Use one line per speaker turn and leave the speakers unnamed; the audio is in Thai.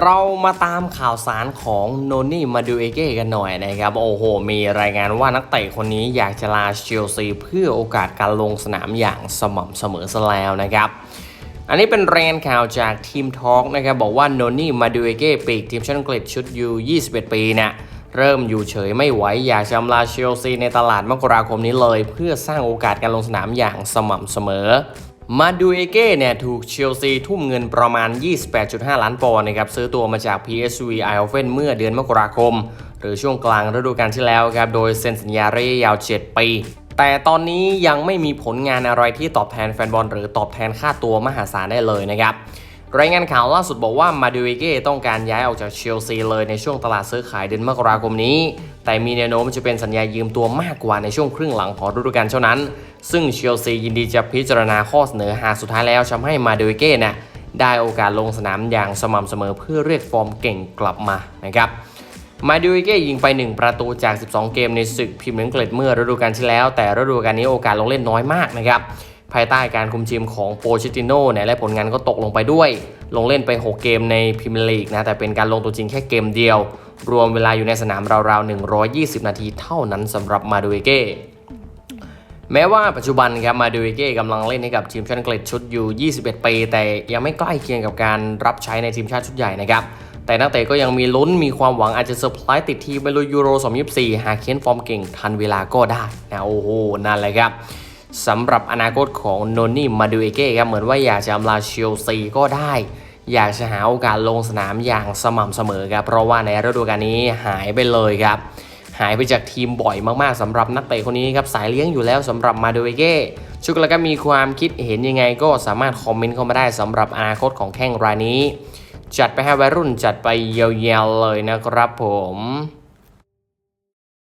เรามาตามข่าวสารของโนนี่มาดูเอเก้กันหน่อยนะครับ โอ้โห มีรายงานว่านักเตะคนนี้อยากจะลาเชลซีเพื่อโอกาสการลงสนามอย่างสม่ำเสมอซะแล้วนะครับ อันนี้เป็นรายงานข่าวจากทีมทอล์กนะครับ บอกว่าโนนี่มาดูเอเก้ปีกทีมชาติอังกฤษชุดยู21 ปีเนี่ยเริ่มอยู่เฉยไม่ไหว อยากจะอำลาเชลซีในตลาดมกราคมนี้เลย เพื่อสร้างโอกาสการลงสนามอย่างสม่ำเสมอ มาดูเอเก้เนี่ยถูกเชลซีทุ่มเงินประมาณ 28.5 ล้านปอนด์นะครับซื้อตัวมาจาก PSV Eindhoven เมื่อเดือนมกราคม หรือช่วงกลางฤดูกาลที่แล้วครับโดยเซ็นสัญญาระยะยาว 7 ปีแต่ตอนนี้ยังไม่มีผลงานอะไรที่ตอบแทนแฟนบอลหรือตอบแทนค่าตัวมหาศาลได้เลยนะครับรายงานข่าวล่าสุดบอกว่ามาดูเอเก้ต้องการย้ายออกจากเชลซีเลยในช่วงตลาดซื้อขายเดือนมกราคมนี้ แต่มีแนวโน้มจะเป็นสัญญายืมตัวมากกว่าในช่วงครึ่งหลังของฤดูกาลเท่านั้น ซึ่งเชลซียินดีจะพิจารณาข้อเสนอหากสุดท้ายแล้วทำให้มาดูเอเก้นี่ยได้โอกาสลงสนามอย่างสม่ำเสมอเพื่อเรียกฟอร์มเก่งกลับมานะครับมาดูเก้ยิงไป 1 ประตูจาก 12 เกมในศึกพรีเมียร์ลีกอังกฤษเมื่อฤดูกาลที่แล้ว แต่ฤดูกาลนี้โอกาสลงเล่นน้อยมากนะครับ ภายใต้การคุมทีมของโปชิติโน่เนี่ยและผลงานก็ตกลงไปด้วย ลงเล่นไป 6 เกมในพรีเมียร์ลีกนะแต่เป็นการลงตัวจริงแค่เกมเดียว รวมเวลาอยู่ในสนามราวๆ 120 นาทีเท่านั้นสำหรับมาดูเก้แม้ว่าปัจจุบันครับมาดูเอเก้กำลังเล่นให้กับทีมชาติอังกฤษชุดอยู่ 21 ปี แต่ยังไม่ใกล้เคียงกับการรับใช้ในทีมชาติชุดใหญ่นะครับแต่นักเตะก็ยังมีลุ้นมีความหวังอาจจะเซอร์ไพรส์ติดทีมไปลุยยูโร 2024 หากเค้นฟอร์มเก่งทันเวลาก็ได้นะโอ้โหนั่นแหละครับ สำหรับอนาคตของโนนี่มาดูเอเก้ครับเหมือนว่าอยากจะอำลาเชลซีก็ได้ อยากจะหาโอกาสลงสนามอย่างสม่ำเสมอครับ เพราะว่าในฤดูกาลนี้หายไปเลยครับ หายไปจากทีมบ่อยมากๆสำหรับนักเตะคนนี้ครับสายเลี้ยงอยู่แล้วสำหรับมาโดเวเก้ชุกแล้วก็มีความคิดเห็นยังไงก็สามารถคอมเมนต์เข้ามาได้สำหรับอนาคตของแข้งรายนี้ จัดไปให้วัยรุ่นจัดไปยาวๆเลยนะครับผม